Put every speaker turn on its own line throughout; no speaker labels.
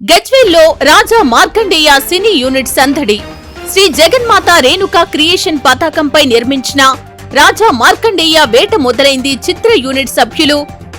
గజ్వేల్లో రాజా మార్కండేయ సినీ unit సందడి. శ్రీ జగన్మాత Renuka creation పతాకంపై నిర్మించిన రాజా మార్కండేయ వేట మొదలైంది చిత్ర యూనిట్ సభ్యులు.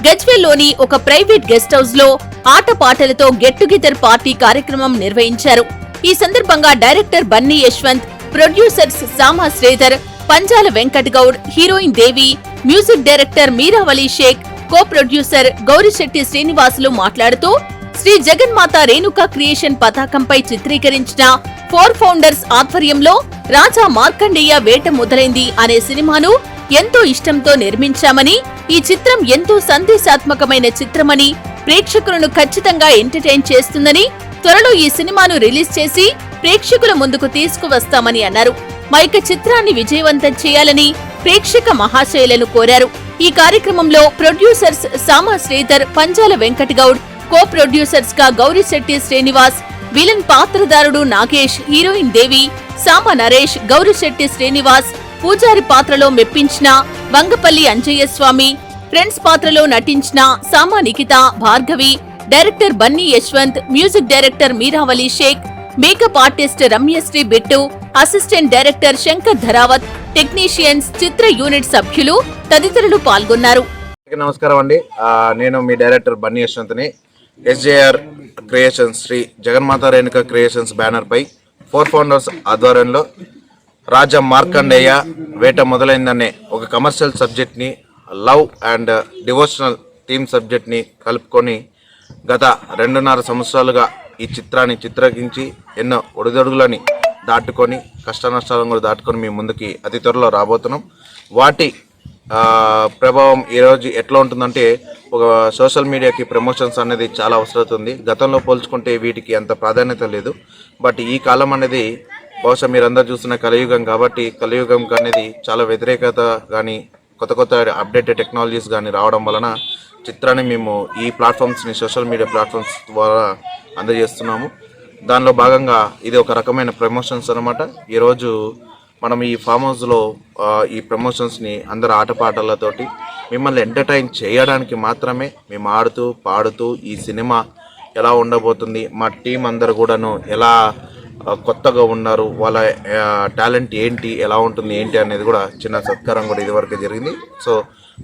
గజ్వేల్లోని ఒక ప్రైవేట్ గెస్ట్ హౌస్లో ఆటపాటలతో గెట్ టుగెదర్ పార్టీ కార్యక్రమం నిర్వహించారు. ఈ సందర్భంగా director Bunny Yashwanth producers Sama Sridhar Panjala Venkat Goud heroine Devi music director Meeravali Shaik co producer Gourishetty Srinivasulu మాట్లాడుతూ శ్రీ జగన్మాత రేణుకా క్రియేషన్ పతాకంపై చిత్రీకరించిన ఫోర్ ఫౌండర్స్ ఆధ్వర్యంలో రాజా మార్కండేయ వేట మొదలైంది అనే సినిమాను ఎంతో ఇష్టంతో నిర్మించామని ఈ చిత్రం ఎంతో సందేశాత్మకమైన చిత్రమని ప్రేక్షకులను ఖచ్చితంగా ఎంటర్టైన్ చేస్తుందని త్వరలో ఈ సినిమాను రిలీజ్ చేసి ప్రేక్షకుల ముందుకు తీసుకువస్తామని అన్నారు. మైక చిత్రాన్ని విజయవంతం చేయాలని ప్రేక్షక మహాశైలను కోరారు. ఈ కార్యక్రమంలో ప్రొడ్యూసర్స్ సామా శ్రీధర్ పంజాల వెంకట్ గౌడ్ కో ప్రొడ్యూసర్స్గా గౌరిశెట్టి శ్రీనివాస్ విలన్ పాత్రధారుడు నాగేష్ హీరోయిన్ దేవి సామ నరేష్ గౌరీశెట్టి శ్రీనివాస్ పూజారి పాత్రలో మెప్పించిన వంగపల్లి అంజయ్య స్వామి ఫ్రెండ్స్ పాత్రలో నటించిన Sama Nikhitha Bhargavi director Bunny Yashwanth music director Meeravali Shaik makeup artist Ramyasri Bittu assistant director Shankar Dharavath technicians చిత్ర యూనిట్ సభ్యులు తదితరులు పాల్గొన్నారు.
నమస్కారం అండి. నేను మీ director Bunny యశ్వంత్ని. SJR creations Sri Jaganmata Renuka creations బ్యానర్పై ఫోర్ ఫౌండర్స్ ఆధ్వర్యంలో రాజా మార్కండేయ వేట మొదలైందనే ఒక కమర్షియల్ సబ్జెక్ట్ని లవ్ అండ్ డివోషనల్ థీమ్ సబ్జెక్ట్ని కలుపుకొని గత రెండున్నర సంవత్సరాలుగా ఈ చిత్రాన్ని చిత్రీకరించి ఎన్నో ఒడిదొడుగులని దాటుకొని కష్ట నష్టాలను కూడా దాటుకొని మీ ముందుకి అతి త్వరలో రాబోతున్నాం. వాటి ప్రభావం ఈరోజు ఎట్లా ఉంటుందంటే ఒక సోషల్ మీడియాకి ప్రమోషన్స్ అనేది చాలా అవసరం ఉంది గతంలో పోల్చుకుంటే వీటికి అంత ప్రాధాన్యత లేదు. బట్ ఈ కాలం అనేది బహుశా మీరందరూ చూస్తున్న కలియుగం కాబట్టి కలియుగం అనేది చాలా వ్యతిరేకత కానీ కొత్త కొత్త అప్డేటెడ్ టెక్నాలజీస్ కానీ రావడం వలన చిత్రాన్ని మేము ఈ ప్లాట్ఫామ్స్ని సోషల్ మీడియా ప్లాట్ఫామ్స్ ద్వారా అందజేస్తున్నాము. దానిలో భాగంగా ఇది ఒక రకమైన ప్రమోషన్స్ అనమాట ఈరోజు మనం ఈ ఫామ్ హౌస్లో ఈ ప్రమోషన్స్ని అందరు ఆటపాటలతోటి మిమ్మల్ని ఎంటర్టైన్ చేయడానికి మాత్రమే మేము ఆడుతూ పాడుతూ ఈ సినిమా ఎలా ఉండబోతుంది మా టీం అందరు కూడాను ఎలా కొత్తగా ఉన్నారు వాళ్ళ టాలెంట్ ఏంటి ఎలా ఉంటుంది ఏంటి అనేది కూడా చిన్న సత్కారం కూడా ఇదివరకు జరిగింది. సో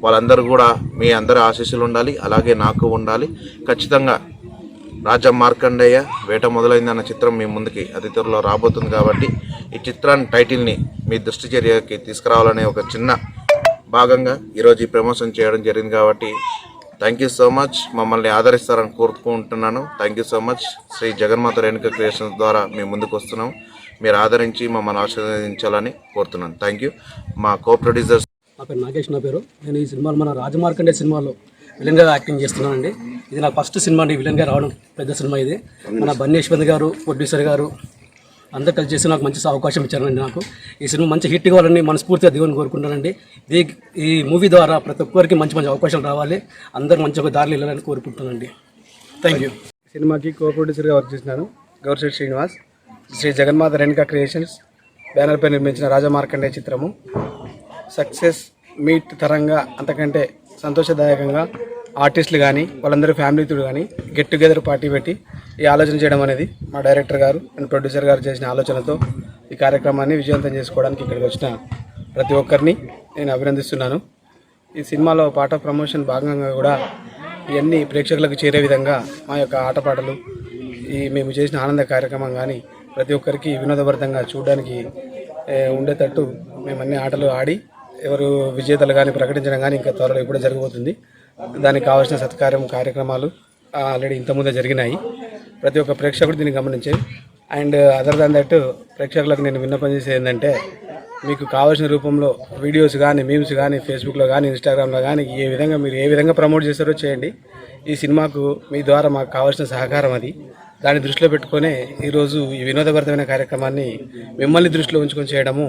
వాళ్ళందరూ కూడా మీ అందరి ఆశీస్సులు ఉండాలి అలాగే నాకు ఉండాలి. ఖచ్చితంగా రాజా మార్కండేయ వేట మొదలైందన్న చిత్రం మీ ముందుకి అతి త్వరలో రాబోతుంది కాబట్టి ఈ చిత్రాన్ని టైటిల్ని మీ దృష్టి చర్యకి తీసుకురావాలనే ఒక చిన్న భాగంగా ఈరోజు ఈ ప్రమోషన్ చేయడం జరిగింది కాబట్టి థ్యాంక్ యూ సో మచ్ మమ్మల్ని ఆదరిస్తారని కోరుకుంటున్నాను. Thank you so much Sri Jaganmata Renuka creations ద్వారా మేము ముందుకు వస్తున్నాం. మీరు ఆదరించి మమ్మల్ని ఆశీర్వదించాలని కోరుతున్నాను. థ్యాంక్ యూ మా కో ప్రొడ్యూసర్స్
నా పేరు నాగేష్ నా పేరు. నేను ఈ సినిమాలో మన రాజమార్కండే సినిమాలో విలన్గా యాక్టింగ్ చేస్తున్నానండి. ఇది నా ఫస్ట్ సినిమా అండి విలన్గా రావడం పెద్ద సినిమా ఇది. మన బన్నీ యశ్వంత్ గారు ప్రొడ్యూసర్ గారు అందరు కలిసి చేసి నాకు మంచి అవకాశం ఇచ్చారండి నాకు. ఈ సినిమా మంచి హిట్ కావాలని మనస్ఫూర్తిగా దేవుని కోరుకుంటానండి ఇది ఈ మూవీ ద్వారా ప్రతి ఒక్కరికి మంచి మంచి అవకాశాలు రావాలి. అందరూ మంచి ఒక దారిలో వెళ్ళాలని కోరుకుంటున్నానండి. థ్యాంక్ యూ
సినిమాకి కో ప్రొడ్యూసర్గా వర్క్ చేసినాను గౌరిశెట్టి శ్రీనివాస్ శ్రీ జగన్మాత రేణుకా క్రియేషన్స్ బ్యానర్పై నిర్మించిన రాజమార్కండే చిత్రము. సక్సెస్ మీట్ తరంగా అంతకంటే సంతోషదాయకంగా ఆర్టిస్టులు కానీ వాళ్ళందరూ ఫ్యామిలీతో కానీ గెట్ టుగెదర్ పార్టీ పెట్టి ఈ ఆలోచన చేయడం అనేది మా డైరెక్టర్ గారు అండ్ ప్రొడ్యూసర్ గారు చేసిన ఆలోచనతో ఈ కార్యక్రమాన్ని విజయవంతం చేసుకోవడానికి ఇక్కడికి వచ్చిన ప్రతి ఒక్కరిని నేను అభినందిస్తున్నాను. ఈ సినిమాలో పాట ప్రమోషన్ భాగంగా కూడా ఇవన్నీ ప్రేక్షకులకు చేరే విధంగా మా యొక్క ఆటపాటలు ఈ మేము చేసిన ఆనంద కార్యక్రమం కానీ ప్రతి ఒక్కరికి వినోదభరితంగా చూడడానికి ఉండేటట్టు మేము అన్ని ఆటలు ఆడి ఎవరు విజేతలు కానీ ప్రకటించడం కానీ ఇంకా త్వరలో ఇప్పుడు జరగబోతుంది. దానికి కావాల్సిన సత్కార్యం కార్యక్రమాలు ఆల్రెడీ ఇంతకుముందే జరిగినాయి. ప్రతి ఒక్క ప్రేక్షకుడు దీన్ని గమనించేది అండ్ అదర్ దాన్ దట్ ప్రేక్షకులకు నేను విన్నపం చేసేది ఏంటంటే మీకు కావాల్సిన రూపంలో వీడియోస్ కానీ మీమ్స్ కానీ ఫేస్బుక్లో కానీ ఇన్స్టాగ్రామ్లో కానీ ఏ విధంగా మీరు ఏ విధంగా ప్రమోట్ చేస్తారో చేయండి. ఈ సినిమాకు మీ ద్వారా మాకు కావాల్సిన సహకారం అది. దాన్ని దృష్టిలో పెట్టుకునే ఈరోజు ఈ వినోదభరితమైన కార్యక్రమాన్ని మిమ్మల్ని దృష్టిలో ఉంచుకొని చేయడము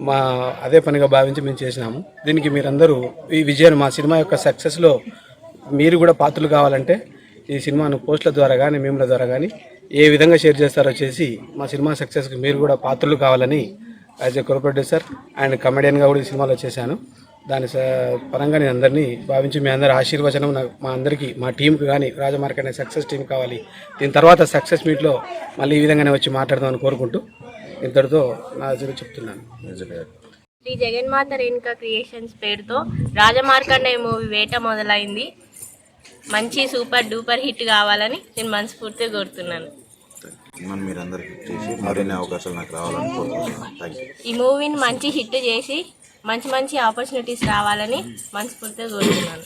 మా అదే పనిగా భావించి మేము చేసినాము. దీనికి మీరందరూ ఈ విజయాన్ని మా సినిమా యొక్క సక్సెస్లో మీరు కూడా పాత్రలు కావాలంటే ఈ సినిమాను పోస్టుల ద్వారా కానీ మేముల ద్వారా కానీ ఏ విధంగా షేర్ చేస్తారో చేసి మా సినిమా సక్సెస్కి మీరు కూడా పాత్రలు కావాలని as a co producer and కమెడియన్గా కూడా ఈ సినిమాలో చేశాను. దాని స- పరంగా నేను అందరినీ భావించి మీ అందరి ఆశీర్వచనం మా అందరికీ మా టీంకి కానీ రాజమార్కెట్ సక్సెస్ టీం కావాలి. దీని తర్వాత సక్సెస్ మీట్లో మళ్ళీ ఈ విధంగానే వచ్చి మాట్లాడదామని కోరుకుంటూ ఇంతటితో నా దగ్గర చెప్తున్నాను.
శ్రీ జగన్మాత రేణుక క్రియేషన్స్ పేరుతో రాజమార్కండేయ మూవీ వేట మొదలైంది. మంచి సూపర్ డూపర్ హిట్ కావాలని నేను మనస్ఫూర్తిగా కోరుతున్నాను.
మనం మీరందరికీ చేసి మరిన్ని అవకాశాలు నాకు రావాలని కోరుకుంటున్నాను. థ్యాంక్ యూ
ఈ మూవీని మంచి హిట్ చేసి మంచి మంచి ఆపర్చునిటీస్ రావాలని మనస్ఫూర్తిగా కోరుతున్నాను.